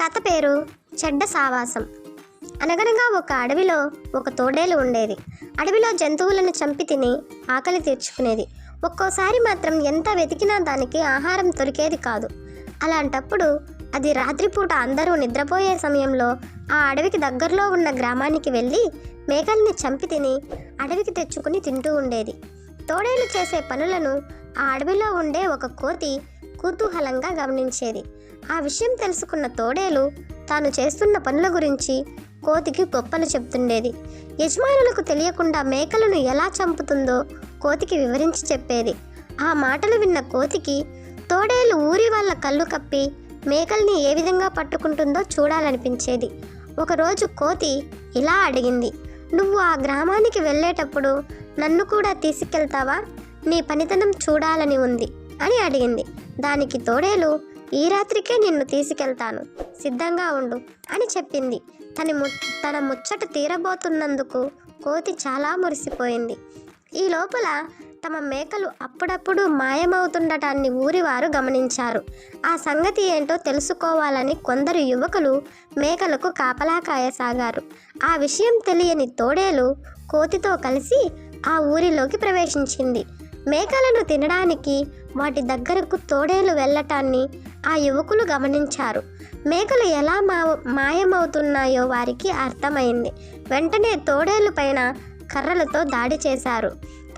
కథ పేరు చెడ్డ సావాసం. అనగనగా ఒక అడవిలో ఒక తోడేలు ఉండేది. అడవిలో జంతువులను చంపి తిని ఆకలి తీర్చుకునేది. ఒక్కోసారి మాత్రం ఎంత వెతికినా దానికి ఆహారం దొరికేది కాదు. అలాంటప్పుడు అది రాత్రిపూట అందరూ నిద్రపోయే సమయంలో ఆ అడవికి దగ్గరలో ఉన్న గ్రామానికి వెళ్ళి మేకల్ని చంపి తిని అడవికి తెచ్చుకుని తింటూ ఉండేది. తోడేలు చేసే పనులను ఆ అడవిలో ఉండే ఒక కోతి కుతూహలంగా గమనించేది. ఆ విషయం తెలుసుకున్న తోడేలు తాను చేస్తున్న పనుల గురించి కోతికి గొప్పలు చెప్తుండేది యజమానులకు తెలియకుండా మేకలను ఎలా చంపుతుందో కోతికి వివరించి చెప్పేది. ఆ మాటలు విన్న కోతికి తోడేలు ఊరి వాళ్ళ కళ్ళు కప్పి మేకల్ని ఏ విధంగా పట్టుకుంటుందో చూడాలనిపించేది. ఒకరోజు కోతి ఇలా అడిగింది. నువ్వు ఆ గ్రామానికి వెళ్ళేటప్పుడు నన్ను కూడా తీసుకెళ్తావా? నీ పనితనం చూడాలని ఉంది అని అడిగింది. దానికి తోడేలు ఈ రాత్రికే నిన్ను తీసుకెళ్తాను. సిద్ధంగా ఉండు అని చెప్పింది. తన ము తన ముచ్చట తీరబోతున్నందుకు కోతి చాలా మురిసిపోయింది. ఈ లోపల తమ మేకలు అప్పుడప్పుడు మాయమవుతుండటాన్ని ఊరివారు గమనించారు. ఆ సంగతి ఏంటో తెలుసుకోవాలని కొందరు యువకులు మేకలకు కాపలా కాయసాగారు. ఆ విషయం తెలియని తోడేలు కోతితో కలిసి ఆ ఊరిలోకి ప్రవేశించింది. మేకలను తినడానికి వాటి దగ్గరకు తోడేలు వెళ్ళటాన్ని ఆ యువకులు గమనించారు. మేకలు ఎలా మా మాయమవుతున్నాయో వారికి అర్థమైంది. వెంటనే తోడేలు పైన కర్రలతో దాడి చేశారు.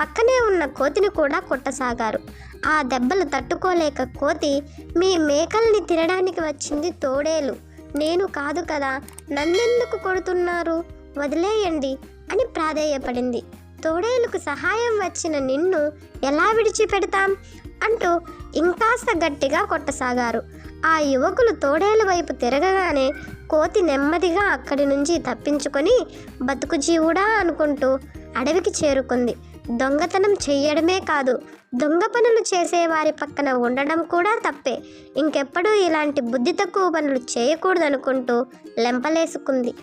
పక్కనే ఉన్న కోతిని కూడా కొట్టసాగారు. ఆ దెబ్బలు తట్టుకోలేక కోతి మీ మేకల్ని తినడానికి వచ్చింది తోడేలు. నేను కాదు కదా నన్నెందుకు కొడుతున్నారు? వదిలేయండి అని ప్రాధేయపడింది. తోడేలుకు సహాయం వచ్చిన నిన్ను ఎలా విడిచిపెడతాం? అంటూ ఇంకాస్త గట్టిగా కొట్టసాగారు. ఆ యువకులు తోడేల వైపు తిరగగానే కోతి నెమ్మదిగా అక్కడి నుంచి తప్పించుకొని బతుకు జీవుడా అనుకుంటూ అడవికి చేరుకుంది. దొంగతనం చెయ్యడమే కాదు దొంగ పనులు చేసేవారి పక్కన ఉండడం కూడా తప్పే. ఇంకెప్పుడూ ఇలాంటి బుద్ధి తక్కువ పనులు చేయకూడదనుకుంటూ లెంపలేసుకుంది.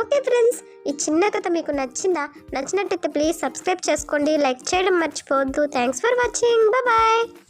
ఓకే ఫ్రెండ్స్ ఈ చిన్న కథ మీకు నచ్చిందా? నచ్చినట్టయితే ప్లీజ్ సబ్స్క్రైబ్ చేసుకోండి లైక్ చేయడం మర్చిపోవద్దు. Thanks for watching. బాయ్.